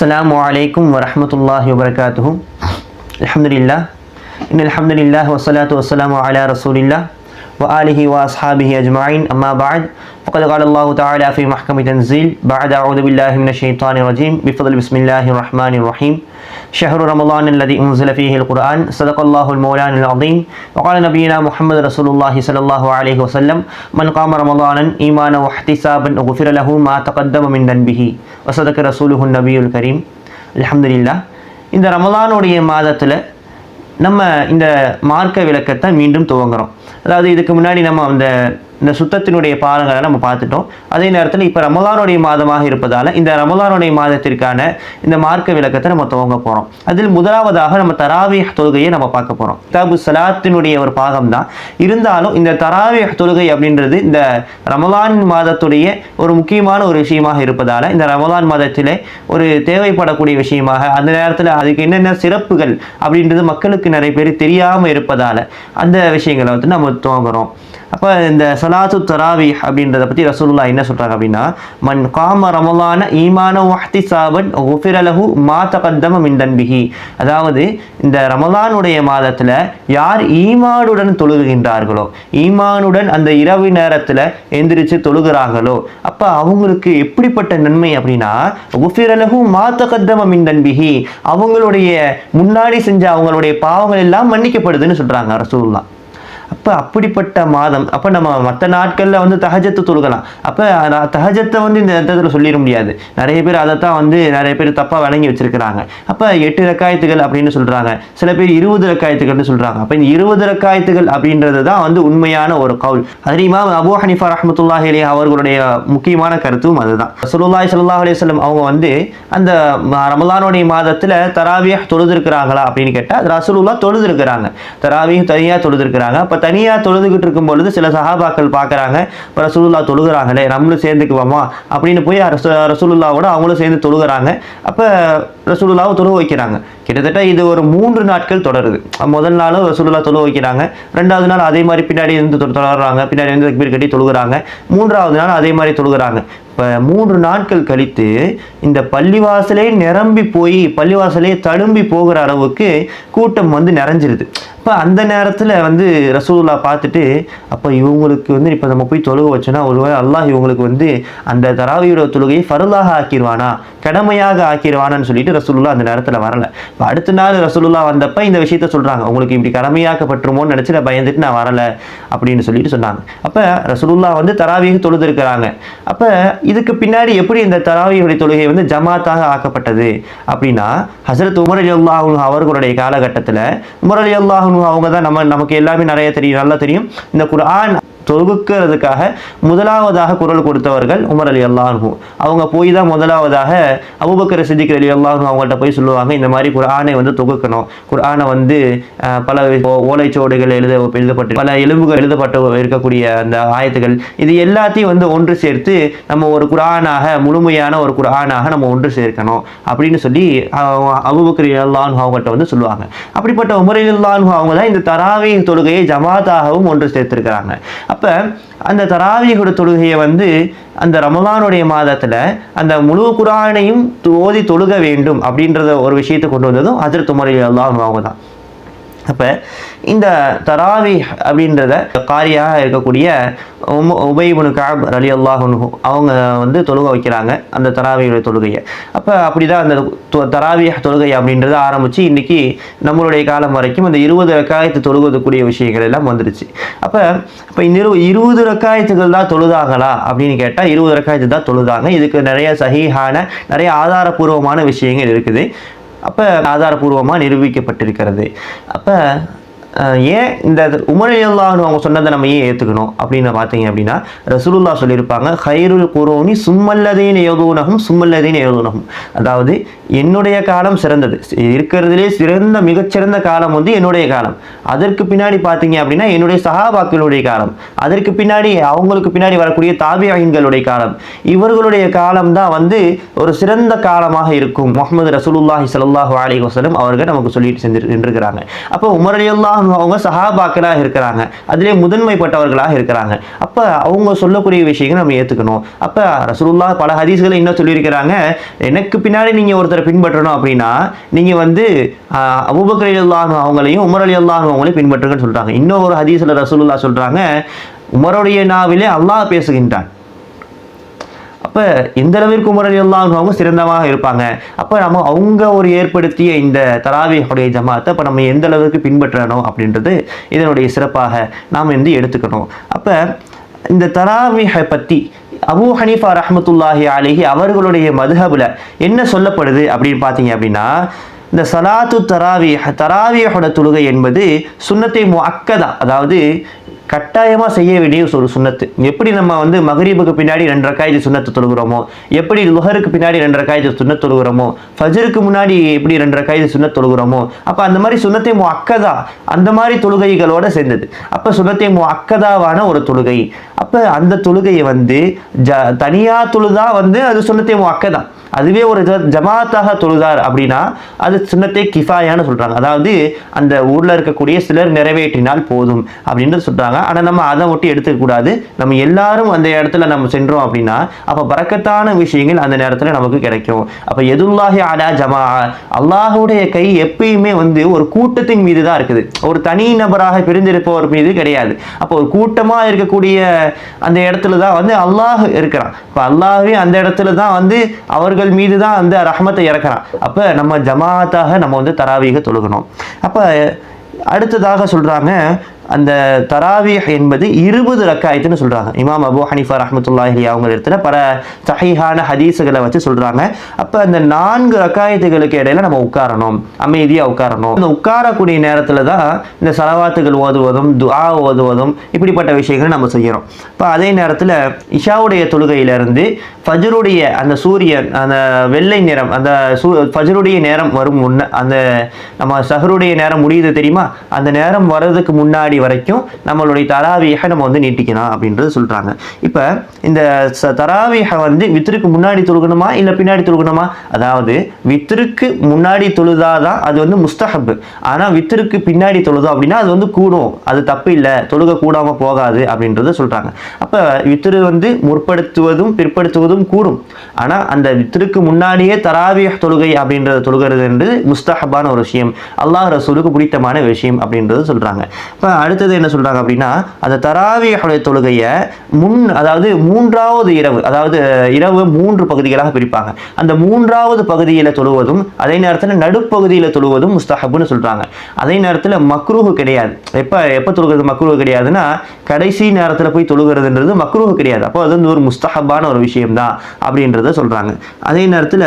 السلام عليكم ورحمة الله وبركاته. الحمد لله. إن الحمد لله والصلاة والسلام على رسول الله. وآله وأصحابه أجمعين أما بعد فقد قال الله تعالى في محكم تنزيل بعد أعوذ بالله من الشيطان الرجيم بفضل بسم الله الرحمن الرحيم شهر رمضان الذي أنزل فيه القرآن صدق الله المولان العظيم وقال نبينا محمد رسول الله صلى الله عليه وسلم من قام رمضانا إيمانا واحتسابا غفر له ما تقدم من ذنبه وصدق رسوله النبي الكريم الحمد لله இந்த ரமலானுடைய மாதத்தில் நம்ம இந்த மார்க்க விளக்கத்தை மீண்டும் துவங்குறோம். அதாவது இதுக்கு முன்னாடி நம்ம அந்த இந்த சுத்தத்தினுடைய பாடங்களை நம்ம பார்த்துட்டோம். அதே நேரத்தில் இப்போ ரமலானுடைய மாதமாக இருப்பதால் இந்த ரமலானுடைய மாதத்திற்கான இந்த மார்க்க விளக்கத்தை நம்ம துவங்க போகிறோம் அதில் முதலாவதாக நம்ம தராவிய தொழுகையை நம்ம பார்க்க போகிறோம் கிதாபு சலாத்தினுடைய ஒரு பாகம் தான் இருந்தாலும் இந்த தராவிய தொழுகை அப்படின்றது இந்த ரமலான் மாதத்துடைய ஒரு முக்கியமான ஒரு விஷயமாக இருப்பதால் இந்த ரமலான் மாதத்திலே ஒரு தேவைப்படக்கூடிய விஷயமாக அந்த நேரத்தில் அதுக்கு என்னென்ன சிறப்புகள் அப்படின்றது மக்களுக்கு நிறைய பேர் தெரியாமல் இருப்பதால் அந்த விஷயங்களை வந்து நம்ம துவங்குறோம். அப்போ இந்த சலாத்து தராவி அப்படின்றத பற்றி ரசூலுல்லா என்ன சொல்கிறாங்க அப்படின்னா மன் காம ரமலான ஈமான வஹ்தி சாபன் ஒஃபிரலகு மா தகத்தம மின் அதாவது இந்த ரமலானுடைய மாதத்தில் யார் ஈமானுடன் தொழுகின்றார்களோ ஈமானுடன் அந்த இரவு நேரத்தில் எந்திரிச்சு தொழுகிறார்களோ அப்போ அவங்களுக்கு எப்படிப்பட்ட நன்மை அப்படின்னா ஒஃபிரலகு மா தகத்தம மின் அவங்களுடைய முன்னாடி செஞ்ச அவங்களுடைய பாவங்கள் எல்லாம் மன்னிக்கப்படுதுன்னு சொல்கிறாங்க ரசூல்லா அப்போ அப்படிப்பட்ட மாதம் அப்போ நம்ம மற்ற நாட்களில் வந்து தகஜத்தை தொழுகலாம். அப்போ தகஜத்தை வந்து இந்த இடத்துல சொல்லிட முடியாது. நிறைய பேர் அதைத்தான் வந்து நிறைய பேர் தப்பாக வழங்கி வச்சிருக்கிறாங்க. அப்போ எட்டு ரக்காயத்துகள் அப்படின்னு சொல்கிறாங்க சில பேர் இருபது ரக்காயத்துகள்னு சொல்கிறாங்க அப்போ இந்த இருபது ரக்காயத்துகள் அப்படின்றது தான் வந்து உண்மையான ஒரு கவுல். அதிகமாக இமாம் அபு ஹனிஃபா ரஹமத்துல்லாஹி அலி அவர்களுடைய முக்கியமான கருத்தும் அதுதான். சுல்லாய் சல்லாஹ் அலைஹி அவங்க வந்து அந்த ரமலானுடைய மாதத்தில் தராவியாக தொழுதுருக்கிறாங்களா அப்படின்னு கேட்டால் ரசூலுல்லா தொழுதுருக்கிறாங்க. தராவியும் தனியாக தொழுதுருக்கிறாங்க. அப்போ தனியாக தொழுதுகிட்டு இருக்கும் பொழுது சில சஹாபாக்கள் பார்க்குறாங்க. இப்போ ரசூலுல்லா தொழுகிறாங்களே நம்மளும் சேர்ந்துக்குவோமா? அப்படின்னு போய் ரசூ ரசூலுல்லாவோட அவங்களும் சேர்ந்து தொழுகிறாங்க. அப்போ ரசூலுல்லாவை தொழுக வைக்கிறாங்க. கிட்டத்தட்ட இது ஒரு மூன்று நாட்கள் தொடருது. முதல் நாளும் ரசூலுல்லா தொழுக வைக்கிறாங்க. ரெண்டாவது நாள் அதே மாதிரி பின்னாடி இருந்து தொ- தொடர்றாங்க. பின்னாடி வந்து தக்பீர் கட்டி தொழுகிறாங்க. மூன்றாவது நாள் அதே மாதிரி தொழுகிறாங்க. இப்போ மூன்று நாட்கள் கழித்து இந்த பள்ளிவாசலே நிரம்பி போய் பள்ளிவாசலே தழும்பி போகிற அளவுக்கு கூட்டம் வந்து நிறைஞ்சிருது. இப்போ அந்த நேரத்தில் வந்து ரசூல்லா பார்த்துட்டு அப்போ இவங்களுக்கு வந்து இப்போ நம்ம போய் தொழுக வச்சோன்னா ஒருவேளை அல்லாஹ் இவங்களுக்கு வந்து அந்த தராவியோட தொழுகையை ஃபருளாக ஆக்கிடுவானா கடமையாக ஆக்கிடுவானான்னு சொல்லிட்டு ரசூலுல்லா அந்த நேரத்தில் வரல. இப்போ அடுத்த நாள் ரசூலுல்லா வந்தப்போ இந்த விஷயத்த சொல்கிறாங்க உங்களுக்கு இப்படி கடமையாக்கப்பட்டுருமோன்னு நினச்சி நான் பயந்துட்டு நான் வரல அப்படின்னு சொல்லிட்டு சொன்னாங்க. அப்போ ரசூலுல்லா வந்து தராவியாக தொழுதுருக்கிறாங்க. அப்போ இதுக்கு பின்னாடி எப்படி இந்த தராவியுடைய தொழுகை வந்து ஜமாத்தாக ஆக்கப்பட்டது அப்படின்னா ஹசரத் உமர் அலி அல்லாஹூ அவர்களுடைய காலகட்டத்தில் உமர் அலி அல்லாஹூ அவங்க தான் நம்ம நமக்கு எல்லாமே நிறைய தெரியும் நல்லா தெரியும். இந்த குர்ஆன் தொகுக்கிறதுக்காக முதலாவதாக குரல் கொடுத்தவர்கள் உமர் அலி அல்லாஹூ. அவங்க போய் தான் முதலாவதாக அபுபக்கர் சித்திக் அலி அல்லாஹூ அவங்கள்ட்ட போய் சொல்லுவாங்க இந்த மாதிரி குரானை வந்து தொகுக்கணும். குரானை வந்து பல ஓ- எழுத எழுதப்பட்டு பல எலும்புகள் எழுதப்பட்டு இருக்கக்கூடிய அந்த ஆயத்துகள் இது எல்லாத்தையும் வந்து ஒன்று சேர்த்து நம்ம ஒரு குரானாக முழுமையான ஒரு குரானாக நம்ம ஒன்று சேர்க்கணும் அப்படின்னு சொல்லி அபுபக்கர் அபூபக்கர் அவங்கள்ட்ட வந்து சொல்லுவாங்க. அப்படிப்பட்ட உமர் அல்லாஹ் அவங்க தான் இந்த தராவி தொழுகையை ஜமாத்தாகவும் ஒன்று சேர்த்திருக்கிறாங்க. அப்போ அந்த தராவியோட தொழுகையை வந்து அந்த ரமலானுடைய மாதத்தில் அந்த முழு குரானையும் ஓதி தொழுக வேண்டும் அப்படின்றத ஒரு விஷயத்தை கொண்டு வந்ததும் அதிர்த்து முறையில் எல்லாம் அவங்க தான் அப்போ இந்த தராவி அப்படின்றத காரியாக இருக்கக்கூடிய உம உபைபுனு காப் அலி அல்லாஹ் அவங்க வந்து தொழுக வைக்கிறாங்க அந்த தராவியுடைய தொழுகையை. அப்போ அப்படி தான் அந்த தொ- தராவி தொழுகை அப்படின்றத ஆரம்பித்து இன்றைக்கி நம்மளுடைய காலம் வரைக்கும் அந்த இருபது ரக்காயத்து தொழுகக்கூடிய விஷயங்கள் எல்லாம் வந்துடுச்சு அப்போ இப்போ இந்த இரு இருபது ரக்காயத்துகள் தான் தொழுதாங்களா அப்படின்னு கேட்டால் இருபது ரக்காயத்து தான் தொழுதாங்க. இதுக்கு நிறைய சகிஹான நிறைய ஆதாரபூர்வமான விஷயங்கள் இருக்குது. அப்போ ஆதாரபூர்வமாக நிரூபிக்கப்பட்டிருக்கிறது. அப்போ ஏன் இந்த உமர் அல்லாஹ்னு அவங்க சொன்னதை நம்ம ஏன் ஏற்றுக்கணும் அப்படின்னு பார்த்தீங்க அப்படின்னா ரசூலுல்லா சொல்லியிருப்பாங்க ஹைருல் குரோனி சும்மல்லதீன் எழுதுனகும் சும்மல்லதீன் எழுதுனகும் அதாவது என்னுடைய காலம் சிறந்தது. இருக்கிறதுலே சிறந்த மிகச்சிறந்த காலம் வந்து என்னுடைய காலம். அதற்கு பின்னாடி பார்த்தீங்க அப்படின்னா என்னுடைய சகாபாக்களுடைய காலம். அதற்கு பின்னாடி அவங்களுக்கு பின்னாடி வரக்கூடிய தாபியாயின்களுடைய காலம். இவர்களுடைய காலம் தான் வந்து ஒரு சிறந்த காலமாக இருக்கும். முகமது ரசூலுல்லாஹி ஸல்லல்லாஹு அலி வசலம் அவர்கள் நமக்கு சொல்லிட்டு சென்று சென்றிருக்கிறாங்க அப்போ உமர் அலி அல்லாஹ் அவங்க சஹாபாக்களாக இருக்கிறாங்க. அதிலே முதன்மைப்பட்டவர்களாக இருக்கிறாங்க. அப்போ அவங்க சொல்லக்கூடிய விஷயங்களை நம்ம ஏற்றுக்கணும் அப்போ ரசூலுல்லா பல ஹதீஸ்களை இன்னும் சொல்லியிருக்கிறாங்க. எனக்கு பின்னாடி நீங்கள் ஒருத்தரை பின்பற்றணும் அப்படின்னா நீங்கள் வந்து ஆஹ், அலி அல்லாஹ் அவங்களையும் உமர் அலி அல்லாஹ் அவங்களையும் பின்பற்றுங்கன்னு சொல்கிறாங்க இன்னும் ஒரு ஹதீஸில் ரசூலுல்லா சொல்கிறாங்க உமருடைய நாவிலே அல்லாஹ் பேசுகின்றான். அப்போ எந்த அளவிற்கு உமர் அலி அவங்க சிறந்தமாக இருப்பாங்க? அப்போ நம்ம அவங்க ஒரு ஏற்படுத்திய இந்த தராவியுடைய ஜமாத்தை அப்போ நம்ம எந்த அளவுக்கு பின்பற்றணும் அப்படின்றது இதனுடைய சிறப்பாக நாம் வந்து எடுத்துக்கணும். அப்போ இந்த தராவிஹை பற்றி அபு ஹனீஃபா ரஹமத்துல்லாஹி அலிஹி அவர்களுடைய மதுஹபில் என்ன சொல்லப்படுது அப்படின்னு பார்த்தீங்க அப்படின்னா இந்த சலாத்து தராவி தராவியோட தொழுகை என்பது சுன்னத்தை முஅக்கதா அதாவது கட்டாயமாக செய்ய வேண்டிய ஒரு சுன்னத்து எப்படி நம்ம வந்து மகரீபுக்கு பின்னாடி ரெண்டு ரக்காயத்து சுன்னத்து தொழுகிறோமோ எப்படி லுஹருக்கு பின்னாடி ரெண்டு ரக்காயத்து சுண்ணத் தொழுகிறோமோ ஃபஜருக்கு முன்னாடி எப்படி ரெண்டு ரக்காயத்து சுண்ணத் தொழுகிறோமோ அப்போ அந்த மாதிரி சுன்னத்தை அக்கதா அந்த மாதிரி தொழுகைகளோட சேர்ந்தது. அப்போ சுன்னத்தை அக்கதாவான ஒரு தொழுகை. அப்போ அந்த தொழுகையை வந்து ஜ தனியாக தொழுதா வந்து அது சுன்னத்தை அக்கதா. அதுவே ஒரு ஜமாத்தாக தொழுதார் அப்படின்னா அது சுண்ணத்தை கிஃபாயான்னு சொல்கிறாங்க அதாவது அந்த ஊரில் இருக்கக்கூடிய சிலர் நிறைவேற்றினால் போதும் அப்படின்னு சொல்கிறாங்க ஆனால் நம்ம அதை மட்டும் எடுத்துக்கக்கூடாது நம்ம எல்லாரும் அந்த இடத்துல நம்ம சென்றோம் அப்படின்னா அப்போ பறக்கத்தான விஷயங்கள் அந்த நேரத்தில் நமக்கு கிடைக்கும். அப்போ எதுல்லாஹி அலா ஜமா அல்லாஹுடைய கை எப்பயுமே வந்து ஒரு கூட்டத்தின் மீது தான் இருக்குது. ஒரு தனி நபராக பிரிந்திருப்பவர் மீது கிடையாது. அப்போ ஒரு கூட்டமாக இருக்கக்கூடிய அந்த இடத்துல தான் வந்து அல்லாஹ் இருக்கிறான். இப்போ அல்லாஹே அந்த இடத்துல தான் வந்து அவர்கள் மீது தான் அந்த ரஹமத்தை இறக்குறான். அப்போ நம்ம ஜமாத்தாக நம்ம வந்து தராவீக தொழுகணும். அப்போ அடுத்ததாக சொல்றாங்க அந்த தராவீஹ் என்பது இருபது ரக்காயத்துன்னு சொல்கிறாங்க இமாம் அபு ஹனிஃபா ரஹமத்துல்லாஹி அவங்க இடத்துல பல சஹீஹான ஹதீஸுகளை வச்சு சொல்கிறாங்க அப்போ அந்த நான்கு ரக்காயத்துகளுக்கு இடையில நம்ம உட்காரணும். அமைதியாக உட்காரணும். இந்த உட்காரக்கூடிய நேரத்தில் தான் இந்த சலவாத்துகள் ஓதுவதும் துஆ ஓதுவதும் இப்படிப்பட்ட விஷயங்களை நம்ம செய்கிறோம் இப்போ அதே நேரத்தில் இஷாவுடைய தொழுகையிலிருந்து ஃபஜருடைய அந்த சூரியன் அந்த வெள்ளை நிறம் அந்த சூ ஃபஜருடைய நேரம் வரும் முன்ன அந்த நம்ம சஹருடைய நேரம் முடியுது தெரியுமா? அந்த நேரம் வர்றதுக்கு முன்னாடி வரைக்கும் நம்மளுடைய தராவியை நம்ம வந்து நீட்டிக்கணும் அப்படின்றது சொல்கிறாங்க இப்போ இந்த ச- தராவியை வந்து வித்திற்கு முன்னாடி தொழுகணுமா? இல்லை பின்னாடி தொழுகணுமா? அதாவது வித்திற்கு முன்னாடி தொழுதாதான் அது வந்து முஸ்தஹப் ஆனால் வித்திற்கு பின்னாடி தொழுதோம் அப்படின்னா அது வந்து கூடும். அது தப்பு இல்லை. தொழுக கூடாமல் போகாது அப்படின்றத சொல்கிறாங்க அப்போ வித்திரு வந்து முற்படுத்துவதும் பிற்படுத்துவதும் கூடும். ஆனால் அந்த வித்திற்கு முன்னாடியே தராவிய தொழுகை அப்படின்றத தொழுகிறது என்று முஸ்தஹபான ஒரு விஷயம். அல்லாஹ் ரசூலுக்கு பிடித்தமான விஷயம் அப்படின்றது சொல்கிறாங்க இப்போ அடுத்தது என்ன சொல்றாங்க அப்படின்னா அந்த தராவியுடைய தொழுகையை முன் அதாவது மூன்றாவது இரவு அதாவது இரவு மூன்று பகுதிகளாக பிரிப்பாங்க. அந்த மூன்றாவது பகுதியில் தொழுவதும் அதே நேரத்தில் நடுப்பகுதியில் தொழுவதும் முஸ்தஹபுன்னு சொல்றாங்க. அதே நேரத்தில் மக்ரூஹு கிடையாது. எப்போ எப்போ தொழுகிறது மக்ரூஹு கிடையாதுன்னா கடைசி நேரத்தில் போய் தொழுகிறதுன்றது மக்ரூஹு கிடையாது. அப்போ அது வந்து ஒரு முஸ்தஹப்பான ஒரு விஷயம்தான் அப்படின்றத சொல்றாங்க. அதே நேரத்தில்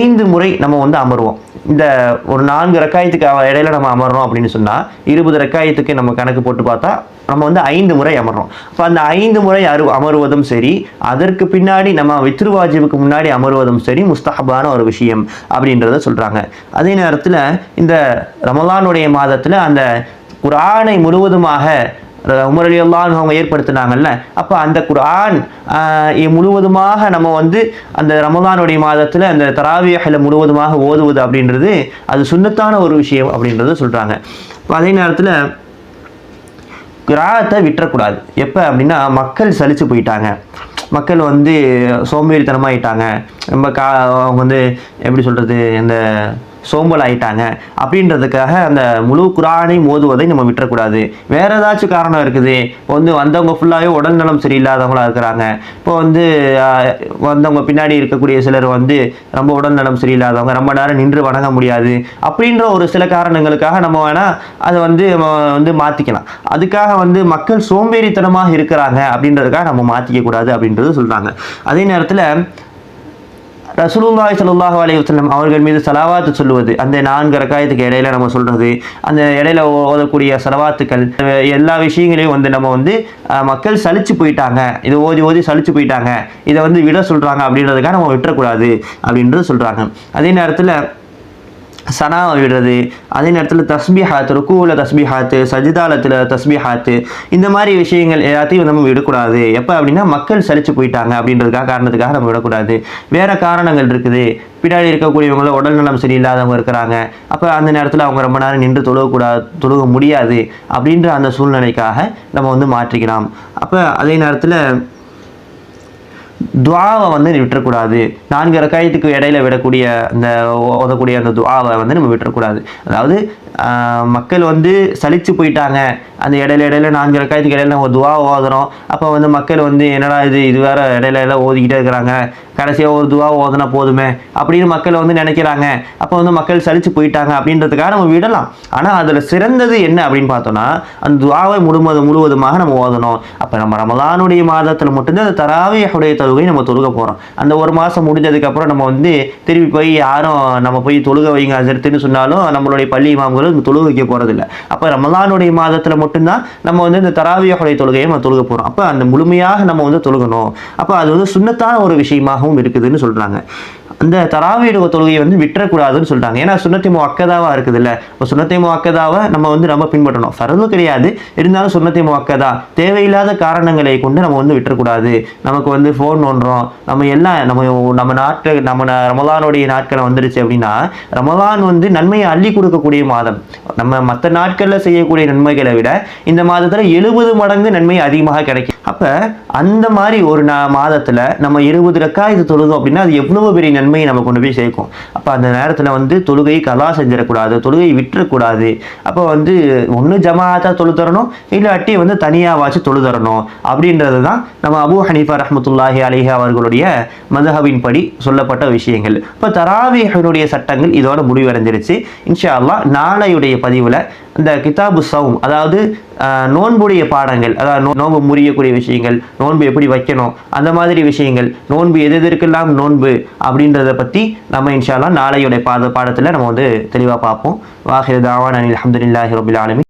ஐந்து முறை நம்ம வந்து அமருவோம். இந்த ஒரு நான்கு ரக்காயத்துக்கு இடையில நம்ம அமர்றோம் அப்படின்னு சொன்னால் இருபது ரக்காயத்துக்கு நம்ம கணக்கு போட்டு பார்த்தா நம்ம வந்து ஐந்து முறை அமர்றோம். இப்போ அந்த ஐந்து முறை அரு அமருவதும் சரி அதற்கு பின்னாடி நம்ம வித்ருவாஜிவுக்கு முன்னாடி அமருவதும் சரி முஸ்தஹபான ஒரு விஷயம் அப்படின்றத சொல்கிறாங்க அதே நேரத்தில் இந்த ரமலானுடைய மாதத்தில் அந்த குரானை முழுவதுமாக உமர் அலி அல்லாஹ் அவங்க ஏற்படுத்தினாங்கல்ல அப்போ அந்த குரான் முழுவதுமாக நம்ம வந்து அந்த ரமதானுடைய மாதத்தில் அந்த தராவியஹில் முழுவதுமாக ஓதுவது அப்படின்றது அது சுன்னத்தான ஒரு விஷயம் அப்படின்றத சொல்கிறாங்க இப்போ அதே நேரத்தில் கிராத்தை விட்டுறக்கூடாது. எப்போ அப்படின்னா மக்கள் சலித்து போயிட்டாங்க. மக்கள் வந்து சோம்பேறித்தனமாகிட்டாங்க ரொம்ப கா அவங்க வந்து எப்படி சொல்கிறது இந்த சோம்பல் ஆயிட்டாங்க அப்படின்றதுக்காக அந்த முழு குரானை மோதுவதை நம்ம விட்டுறக்கூடாது. வேறு ஏதாச்சும் காரணம் இருக்குது. இப்போ வந்து வந்தவங்க ஃபுல்லாகவே உடல்நலம் சரியில்லாதவங்களாக இருக்கிறாங்க. இப்போ வந்து வந்தவங்க பின்னாடி இருக்கக்கூடிய சிலர் வந்து ரொம்ப உடல்நலம் சரியில்லாதவங்க ரொம்ப நேரம் நின்று வணங்க முடியாது. அப்படின்ற ஒரு சில காரணங்களுக்காக நம்ம வேணால் அதை வந்து நம்ம வந்து மாற்றிக்கலாம் அதுக்காக வந்து மக்கள் சோம்பேறித்தனமாக இருக்கிறாங்க அப்படின்றதுக்காக நம்ம மாற்றிக்க கூடாது அப்படின்றது சொல்கிறாங்க அதே நேரத்தில் ரசூலுல்லாய் ஸல்லல்லாஹு அலையுசல்லம் அவர்கள் மீது செலவாத்து சொல்லுவது அந்த நான்கு ரக்காயத்துக்கு இடையில நம்ம சொல்றது அந்த இடையில ஓதக்கூடிய சலவாத்துக்கள் எல்லா விஷயங்களையும் வந்து நம்ம வந்து மக்கள் சலிச்சு போயிட்டாங்க. இது ஓதி ஓதி சலிச்சு போயிட்டாங்க. இதை வந்து விட சொல்றாங்க அப்படின்றதுக்காக நம்ம விட்டுறக்கூடாது அப்படின்றது சொல்றாங்க. அதே நேரத்தில் சனாவை விடுறது அதே நேரத்தில் தஸ்பிஹாத் ருக்குவில் தஸ்பிஹாத்து சஜிதாலத்தில் தஸ்பிஹாத்து இந்த மாதிரி விஷயங்கள் எல்லாத்தையும் நம்ம விடக்கூடாது. எப்போ அப்படின்னா மக்கள் சலிச்சு போயிட்டாங்க அப்படின்றதுக்காக காரணத்துக்காக நம்ம விடக்கூடாது. வேறு காரணங்கள் இருக்குது. பின்னாடி இருக்கக்கூடியவங்கள உடல் நலம் சரியில்லாதவங்க இருக்கிறாங்க. அப்போ அந்த நேரத்தில் அவங்க ரொம்ப நேரம் நின்று தொழுகக்கூடாது தொழுக முடியாது அப்படின்ற அந்த சூழ்நிலைக்காக நம்ம வந்து மாற்றிக்கலாம். அப்போ அதே நேரத்தில் துவாவை வந்து விட்டுறக்கூடாது. நான்கு ரக்காயத்துக்கு இடையில விடக்கூடிய அந்த ஓதக்கூடிய அந்த துவாவை வந்து நம்ம விட்டுறக்கூடாது. அதாவது மக்கள் வந்து சலிச்சு போயிட்டாங்க. அந்த இடையில இடையில நான்கு ரக்காயத்துக்கு இடையில நம்ம துவா ஓதுறோம். அப்போ வந்து மக்கள் வந்து என்னடா இது இது வேற இடையில எல்லாம் ஓதிக்கிட்டே இருக்கிறாங்க. கடைசியாக ஒரு துவா ஓதுனா போதுமே அப்படின்னு மக்கள் வந்து நினைக்கிறாங்க. அப்போ வந்து மக்கள் சலிச்சு போயிட்டாங்க அப்படின்றதுக்காக நம்ம விடலாம். ஆனால் அதில் சிறந்தது என்ன அப்படின்னு பார்த்தோம்னா அந்த துவாவை முழுவதும் முழுவதுமாக நம்ம ஓதணும். அப்போ நம்ம ரமலானுடைய மாதத்தில் மட்டும்தான் அந்த தராவியுடைய தொழுகை நம்ம தொழுக போகிறோம் அந்த ஒரு மாதம் முடிஞ்சதுக்கப்புறம் நம்ம வந்து திரும்பி போய் யாரும் நம்ம போய் தொழுக வைங்க அஜர்த்துன்னு சொன்னாலும் நம்மளுடைய பள்ளி இமாம்களும் தொழுக வைக்க போகிறதில்ல அப்போ ரமலானுடைய மாதத்தில் மட்டும்தான் நம்ம வந்து இந்த தராவியுடைய தொழுகையை நம்ம தொழுக போகிறோம் அப்போ அந்த முழுமையாக நம்ம வந்து தொழுகணும். அப்போ அது வந்து சுண்ணத்தான ஒரு விஷயமாகவும் இருக்குதுன்னு சொல்கிறாங்க அந்த தராவீடு தொழுகையை வந்து விட்டுறக்கூடாதுன்னு சொல்றாங்க. ஏன்னா சுண்ணத்தை முக்கதாவா இருக்குது இல்லை இப்போ சுண்ணத்தை முக்கதாவை நம்ம வந்து நம்ம பின்பற்றணும். ஃபரது கிடையாது. இருந்தாலும் சுண்ணத்தை முக்கதா தேவையில்லாத காரணங்களை கொண்டு நம்ம வந்து விட்டுறக்கூடாது. நமக்கு வந்து ஃபோன் நோண்டுறோம் நம்ம எல்லாம் நம்ம நம்ம நாட்கள் நம்ம ரமலானுடைய நாட்களை வந்துருச்சு அப்படின்னா ரமலான் வந்து நன்மையை அள்ளி கொடுக்கக்கூடிய மாதம். நம்ம மற்ற நாட்களில் செய்யக்கூடிய நன்மைகளை விட இந்த மாதத்துல எழுபது மடங்கு நன்மை அதிகமாக கிடைக்கும். அப்போ அந்த மாதிரி ஒரு நா மாதத்தில் நம்ம இருபது இது தொழுதோம் அப்படின்னா அது எவ்வளோ பெரிய நன்மையை நம்ம கொண்டு போய் சேர்க்கும். அப்போ அந்த நேரத்தில் வந்து தொழுகை கலா செஞ்சிடக்கூடாது தொழுகை விட்டுறக்கூடாது. அப்போ வந்து ஒன்று ஜமாத்தாக தொழு தரணும் இல்லாட்டி வந்து தனியாவாச்சும் தொழு தரணும் அப்படின்றது தான் நம்ம அபூ ஹனீஃபா ரஹமத்துல்லாஹி அலிஹா அவர்களுடைய மதஹபின் படி சொல்லப்பட்ட விஷயங்கள். இப்போ தராவிகளுடைய சட்டங்கள் இதோட முடிவடைஞ்சிருச்சு. இன்ஷா அல்லாஹ் நாளையுடைய பதிவில் இந்த கிதாபு சவும் அதாவது நோன்புடைய பாடங்கள் அதாவது நோ- நோன்பு முறியக்கூடிய விஷயங்கள் நோன்பு எப்படி வைக்கணும் அந்த மாதிரி விஷயங்கள் நோன்பு எது எதற்கெல்லாம் நோன்பு அப்படின்றத பற்றி நம்ம இன்ஷால்லாம் நாளையுடைய பாத பாடத்தில் நம்ம வந்து தெளிவாக பார்ப்போம். வாஹிர் தாவான் அனில் அஹமதுல்லாஹி ரபுல் ஆலமி